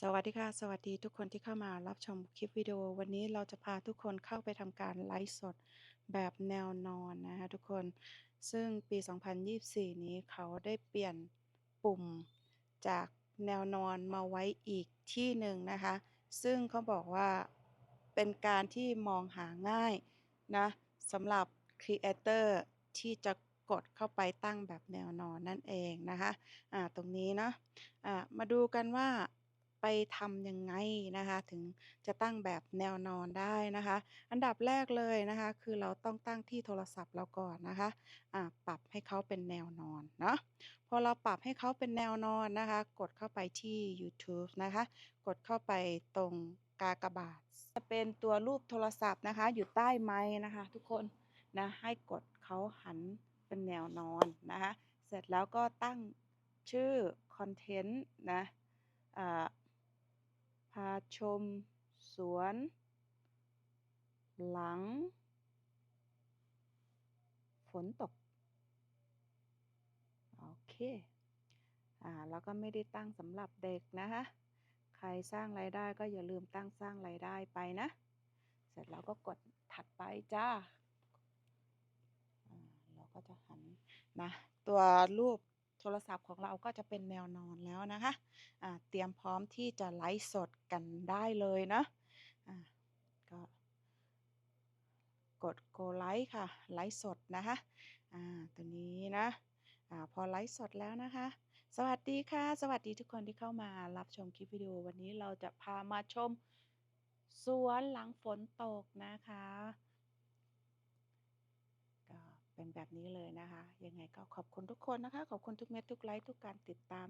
สวัสดีค่ะ สวัสดีทุกคนที่เข้ามารับชมคลิปวิดีโอ วันนี้เราจะพาทุกคนเข้าไปทำการไลฟ์สดแบบแนวนอนนะคะทุกคนซึ่งปี 2024 นี้เขาได้เปลี่ยนปุ่มจากแนวนอนมาไว้อีกที่หนึ่งนะคะ ซึ่งเขาบอกว่าเป็นการที่มองหาง่ายนะสำหรับครีเอเตอร์ที่จะกดเข้าไปตั้งแบบแนวนอนนั่นเองนะคะอ่าตรงนี้เนาะอ่ามาดูกันว่า ไปทำยังไงนะคะ ถึงจะตั้งแบบแนวนอนได้นะคะ อันดับแรกเลยนะคะ คือเราต้องตั้งที่โทรศัพท์เราก่อนนะคะอ่าปรับให้เขาเป็นแนวนอนเนาะพอเราปรับให้เขาเป็นแนวนอนนะคะ กดเข้าไปที่ YouTube นะคะ กดเข้าไปตรงกากบาทจะเป็นตัวรูปโทรศัพท์นะคะ อยู่ใต้ไม้นะคะ ทุกคนนะให้กดเขาหันเป็นแนวนอนนะคะ เสร็จแล้วก็ตั้งชื่อคอนเทนต์นะอ่า พาชม สวน หลัง ฝนตก โอเค อ่า แล้วก็ไม่ได้ตั้งสำหรับเด็กนะคะ ใครสร้างรายได้ก็อย่าลืมตั้งสร้างรายได้ไปนะ เสร็จแล้วก็กดถัดไปจ้าเราก็จะหันนะ ตัวรูป โทรศัพท์ของเราก็จะเป็นแนวนอนแล้วนะคะอ่าเตรียมพร้อมที่จะไลฟ์สดกันได้เลยนะอ่าก็กด go ไลฟ์ค่ะไลฟ์สดนะคะอ่าตัวนี้นะอ่าพอไลฟ์สดแล้วนะคะ สวัสดีค่ะ สวัสดีทุกคนที่เข้ามารับชมคลิปวิดีโอวันนี้เราจะพามาชมสวนหลังฝนตกนะคะ แบบนี้เลยนะคะ ยังไงก็ขอบคุณทุกคนนะคะ ขอบคุณทุกเม็ดทุกไลค์ทุกการติดตาม